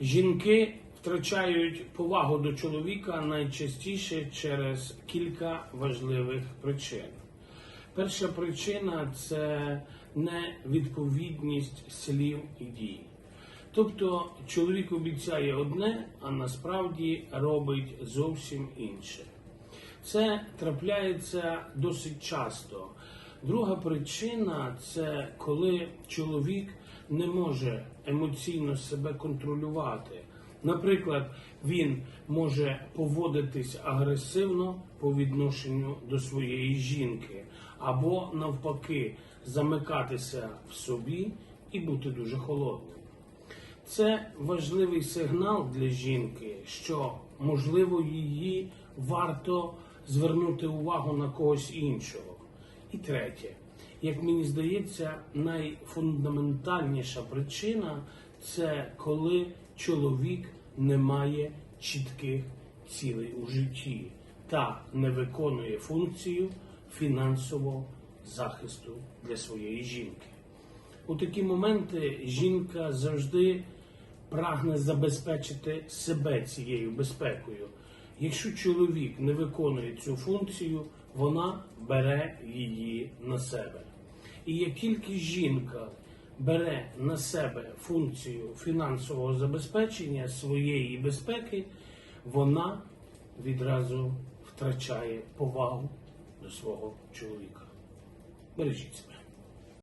Жінки втрачають повагу до чоловіка найчастіше через кілька важливих причин. Перша причина це невідповідність слів і дій. Тобто чоловік обіцяє одне, а насправді робить зовсім інше. Це трапляється досить часто. Друга причина це коли чоловік не може емоційно себе контролювати. Наприклад, він може поводитись агресивно по відношенню до своєї жінки, або навпаки, замикатися в собі і бути дуже холодним. Це важливий сигнал для жінки, що можливо її варто звернути увагу на когось іншого. І третє, як мені здається, найфундаментальніша причина це коли чоловік не має чітких цілей у житті та не виконує функцію фінансового захисту для своєї жінки. У такі моменти жінка завжди прагне забезпечити себе цією безпекою. Якщо чоловік не виконує цю функцію, вона бере її на себе. І як тільки жінка бере на себе функцію фінансового забезпечення своєї безпеки, вона відразу втрачає повагу до свого чоловіка. Бережіть себе.